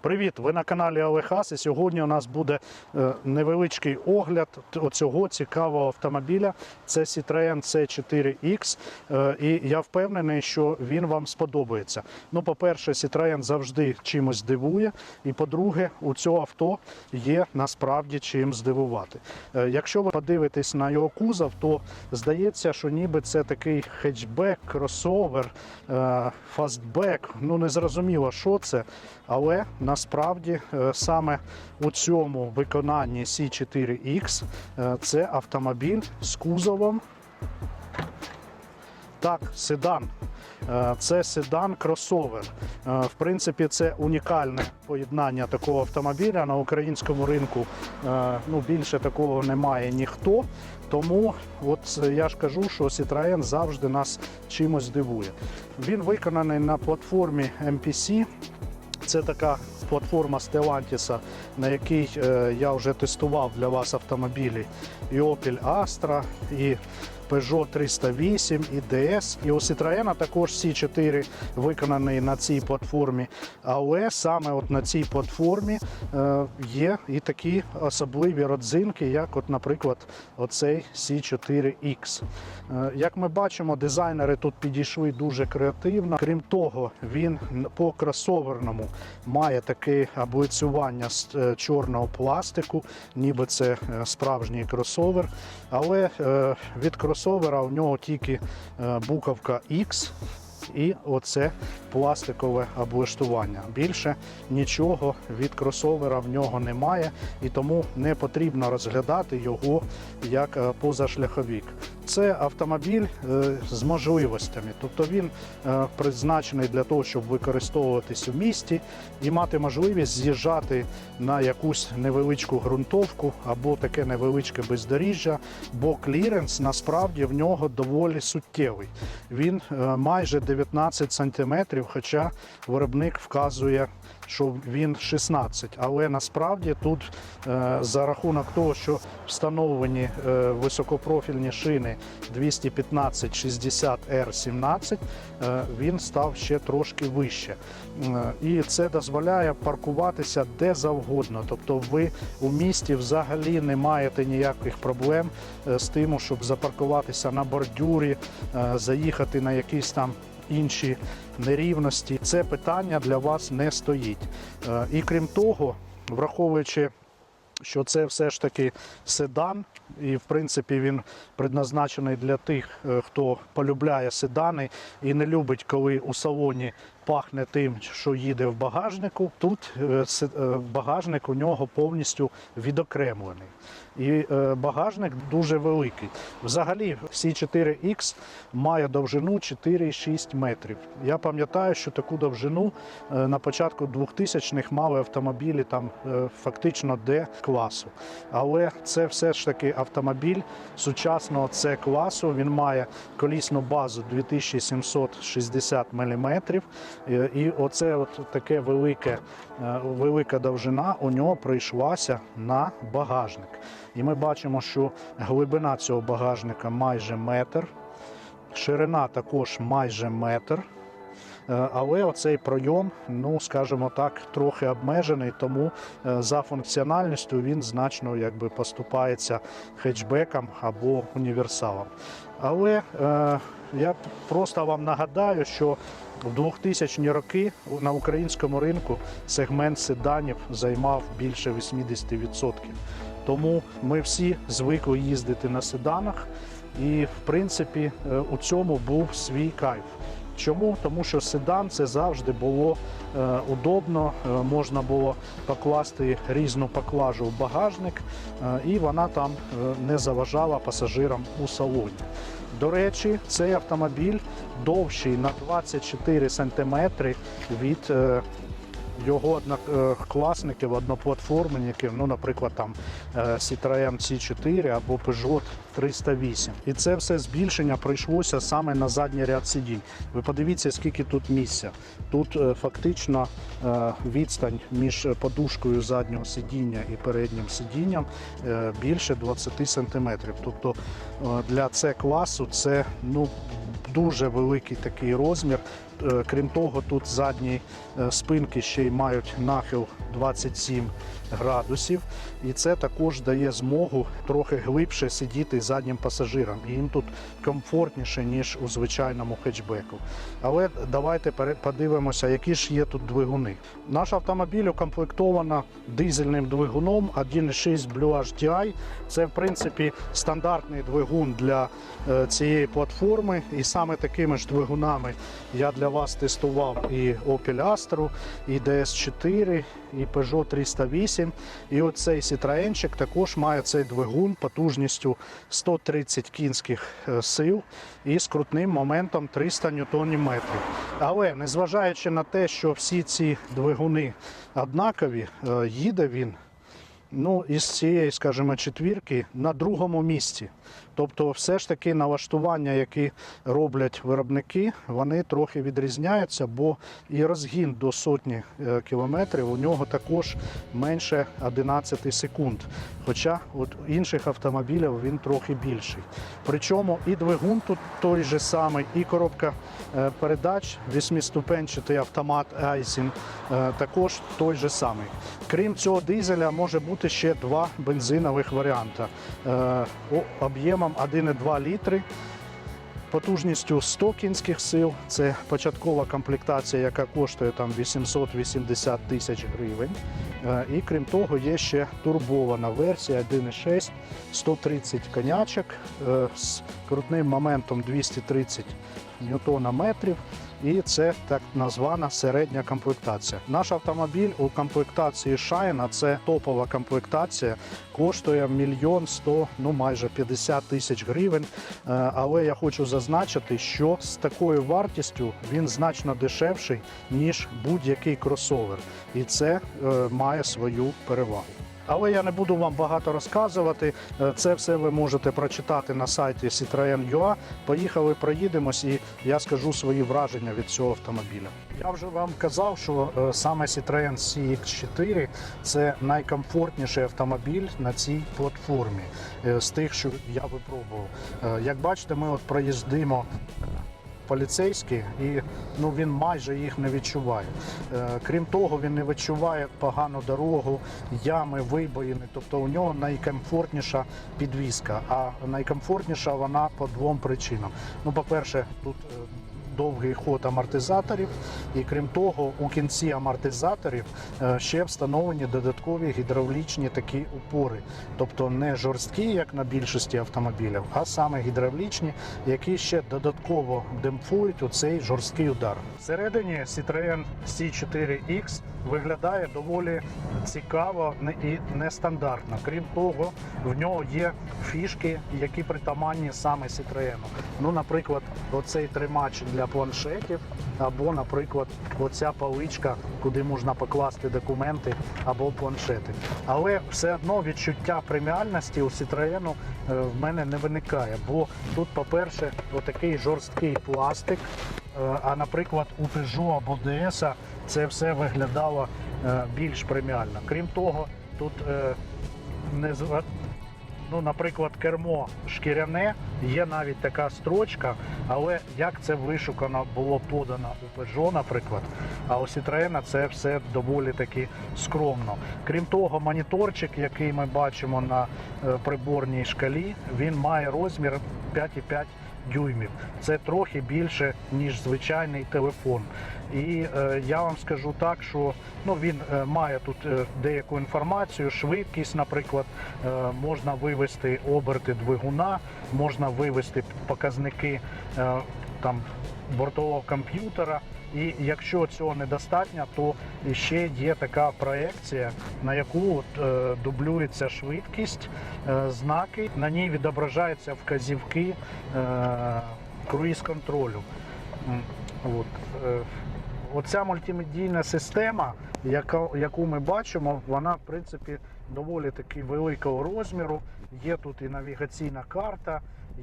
Привіт! Ви на каналі Олехас. І сьогодні у нас буде е, невеличкий огляд цього цікавого автомобіля. Це Citroen C4X. Е, І я впевнений, що він вам сподобається. Ну, по-перше, Citroen завжди чимось дивує. І по-друге, у цього авто є насправді чим здивувати. Е, Якщо ви подивитесь на його кузов, то здається, що ніби це такий хетчбек, кросовер, фастбек. Ну не зрозуміло, що це, але насправді е, саме у цьому виконанні C4X е, це автомобіль з кузовом. Так, седан. Е, Це седан кросовер. В принципі, це унікальне поєднання такого автомобіля на українському ринку. Ну, більше такого немає ніхто. Тому, от я ж кажу, що Citroën завжди нас чимось дивує. Він виконаний на платформі MPC. Це така платформа Stellantis, на якій е, я вже тестував для вас автомобілі і Opel Astra, і Peugeot 308, і DS. І у Citroën також C4 виконаний на цій платформі. Але саме от на цій платформі е, є і такі особливі родзинки, як, от, наприклад, оцей C4X. Е, Як ми бачимо, дизайнери тут підійшли дуже креативно. Крім того, він по кросоверному має таке облицювання з е, чорного пластику, ніби це справжній кросовер. Але від кросовера у нього тільки е, буковка X. І оце пластикове облаштування. Більше нічого від кросовера в нього немає, і тому не потрібно розглядати його як е, позашляховік. Це автомобіль е, з можливостями, тобто він е, призначений для того, щоб використовуватись у місті і мати можливість з'їжджати на якусь невеличку ґрунтовку або таке невеличке бездоріжжя, бо кліренс насправді в нього доволі суттєвий. Він е, майже 19 см, хоча виробник вказує, що він 16 Але насправді тут е, за рахунок того, що встановлені е, високопрофільні шини 215 60 r 17 е, він став ще трошки вище. І це дозволяє паркуватися де завгодно. Тобто ви у місті взагалі не маєте ніяких проблем з тим, щоб запаркуватися на бордюрі, заїхати на якісь там інші нерівності. Це питання для вас не стоїть. Е, І крім того, враховуючи що це все ж таки седан, і в принципі він предназначений для тих, е, хто полюбляє седани і не любить, коли у салоні пахне тим, що їде в багажнику. Тут е, е, багажник у нього повністю відокремлений. І е, багажник дуже великий. Взагалі, C4X має довжину 4,6 метрів. Я пам'ятаю, що таку довжину на початку 2000-х мали автомобілі там фактично D класу. Але це все ж таки автомобіль сучасного C класу. Він має колісну базу 2760 мм. І оце от таке велике, е, велика довжина у нього прийшлася на багажник. І ми бачимо, що глибина цього багажника майже метр, ширина також майже метр. Е, Але оцей пройом, ну скажімо так, трохи обмежений, тому е, за функціональністю він значно якби поступається хетчбеком або універсалом. Але е, я просто вам нагадаю, що в 2000-ні роки на українському ринку сегмент седанів займав більше 80%. Тому ми всі звикли їздити на седанах, і в принципі е, у цьому був свій кайф. Чому? Тому що седан це завжди було е, удобно, е, можна було покласти різну поклажу в багажник, е, і вона там е, не заважала пасажирам у салоні. До речі, цей автомобіль довший на 24 см від е, його однокласників, одноплатформенників, ну, наприклад, там е, Citroen C4 або Peugeot 308. І це все збільшення прийшлося саме на задній ряд сидінь. Ви подивіться, скільки тут місця. Тут е, фактично е, відстань між подушкою заднього сидіння і переднім сидінням е, більше 20 см. Тобто е, для С класу це ну, дуже великий такий розмір. Е, крім того, тут задні е, спинки ще й мають нахил 27 градусів, і це також дає змогу трохи глибше сидіти заднім пасажирам. Їм тут комфортніше, ніж у звичайному хетчбеку. Але давайте подивимося, які ж є тут двигуни. Наш автомобіль укомплектовано дизельним двигуном 1.6 Blue HDI. Це в принципі стандартний двигун для е, цієї платформи. І саме такими ж двигунами я для вас тестував і Opel Astra, і DS4, і Peugeot 308. І оцей Citroenчик також має цей двигун потужністю 130 кінських е, сил і скрутним моментом 300 ньютонів метрів. Але незважаючи на те, що всі ці двигуни однакові, е, їде він ну, із цієї, скажімо, четвірки на другому місці. Тобто, все ж таки налаштування, які роблять виробники, вони трохи відрізняються, бо і розгін до сотні е, кілометрів у нього також менше 11 секунд. Хоча от інших автомобілів він трохи більший. Причому і двигун тут той же самий, і коробка е, передач, восьмиступенчатий автомат Айсін е, також той же самий. Крім цього дизеля, може бути ще два бензинових варіанти. Е, Об'ємом 1,2 літри. Потужністю 100 кінських сил. Це початкова комплектація, яка коштує там 880 тисяч гривень. Е, І крім того, є ще турбована версія 1.6, 130 конячок е, з крутним моментом 230 ньютона метрів. І це так названа середня комплектація. Наш автомобіль у комплектації Shine, а це топова комплектація, коштує мільйон сто, ну майже 50 тисяч гривень. Е, Але я хочу зазначити, що з такою вартістю він значно дешевший ніж будь-який кросовер, і це е, має свою перевагу. Але я не буду вам багато розказувати. Е, Це все ви можете прочитати на сайті Citroen.ua. Поїхали, проїдемось, і я скажу свої враження від цього автомобіля. Я вже вам казав, що е, саме Citroen CX4 це найкомфортніший автомобіль на цій платформі е, з тих, що я випробував. Як бачите, ми от проїздимо поліцейські, і ну він майже їх не відчуває. Е, Крім того, він не відчуває погану дорогу, ями, вибоїни. Тобто у нього найкомфортніша підвізка. А найкомфортніша вона по двом причинам. Ну, по-перше, тут е, довгий ход амортизаторів, і крім того, у кінці амортизаторів е, ще встановлені додаткові гідравлічні такі упори, тобто не жорсткі, як на більшості автомобілів, а саме гідравлічні, які ще додатково демпфують у цей жорсткий удар. Всередині Citroen C4X виглядає доволі цікаво і нестандартно. Крім того, в нього є фішки, які притаманні саме Citroen. Ну, наприклад, оцей тримач для планшетів, або, наприклад, оця паличка, куди можна покласти документи або планшети. Але все одно відчуття преміальності у Citroen е, в мене не виникає, бо тут, по-перше, отакий жорсткий пластик. Е, А, наприклад, у Peugeot або DS це все виглядало е, більш преміально. Крім того, тут не ну, наприклад, кермо шкіряне, є навіть така строчка, але як це вишукано було подано у Peugeot, наприклад, а у Citroën це все доволі таки скромно. Крім того, моніторчик, який ми бачимо на е, приборній шкалі, він має розмір 5,5 дюймів. Це трохи більше, ніж звичайний телефон. І е, я вам скажу так, що ну, він е, має тут е, деяку інформацію, швидкість, наприклад, е, можна вивести оберти двигуна, можна вивести показники е, там, бортового комп'ютера. І якщо цього недостатньо, то ще є така проекція, на яку от, е, дублюється швидкість, е, знаки, на ній відображаються вказівки е, круїз-контролю. От, е, оця мультимедійна система, яку ми бачимо, вона в принципі доволі таки великого розміру. Є тут і навігаційна карта,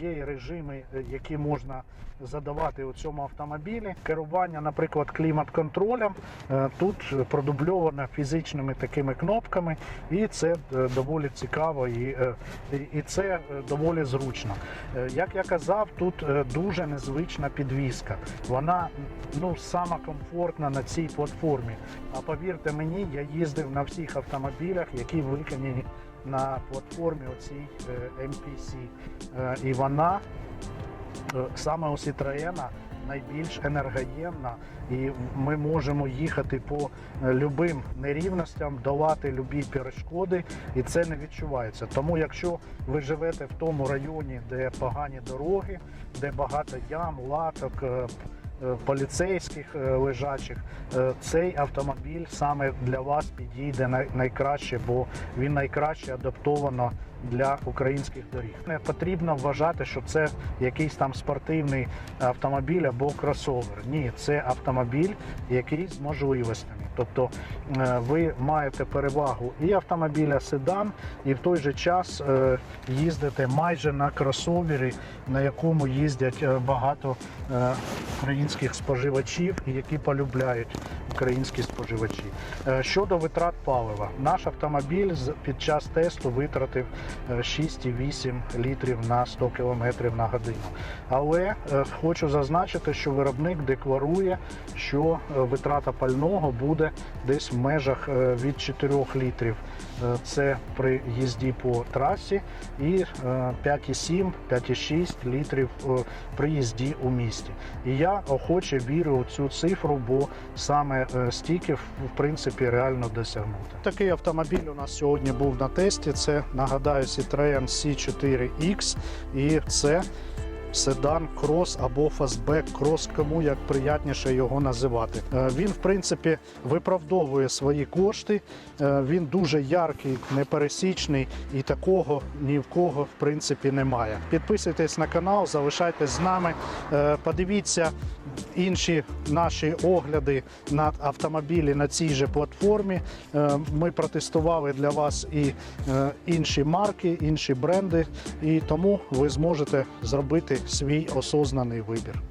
є і режими, е, які можна задавати у цьому автомобілі. Керування, наприклад, клімат-контролем е, тут продубльовано фізичними такими кнопками, і це е, доволі цікаво і, і- це доволі зручно. Як я казав, тут дуже незвична підвізка. Вона ну сама комфортна на цій платформі. А повірте мені, я їздив на всіх автомобілях, які виконані на платформі оцій е, MPC. Е, І вона е, саме у Citroën найбільш енергоємна, і ми можемо їхати по е, любим нерівностям, долати любі перешкоди, і це не відчувається. Тому, якщо ви живете в тому районі, де погані дороги, де багато ям, латок, е, е, поліцейських е, лежачих, е, цей автомобіль саме для вас підійде найкраще, бо він найкраще адаптовано для українських доріг. Не потрібно вважати, що це якийсь там спортивний автомобіль або кросовер. Ні, це автомобіль, який з можливостями. Тобто е, ви маєте перевагу і автомобіля седан, і в той же час е, їздите майже на кросовері, на якому їздять е, багато українських споживачів, які полюбляють українські споживачі. Е, Щодо витрат палива, наш автомобіль під час тесту витратив е, 6,8 літрів на 100 км на годину. Але е, хочу зазначити, що виробник декларує, що е, витрата пального буде десь в межах е, від 4 літрів. Е, Це при їзді по трасі, і е, 5,7, 5,6 літрів е, при їзді у місті. І я охоче вірю у цю цифру, бо саме е, стільки в принципі реально досягнути. Такий автомобіль у нас сьогодні був на тесті. Це нагадаю Citroen C4X, і це седан крос або фастбек крос, кому як приятніше його називати. Е, Він, в принципі, виправдовує свої кошти. Е, Він дуже яркий, непересічний і такого ні в кого в принципі немає. Підписуйтесь на канал, залишайтесь з нами. Е, Подивіться інші наші огляди на автомобілі на цій же платформі. Ми протестували для вас і інші марки, інші бренди, і тому ви зможете зробити свій осознаний вибір.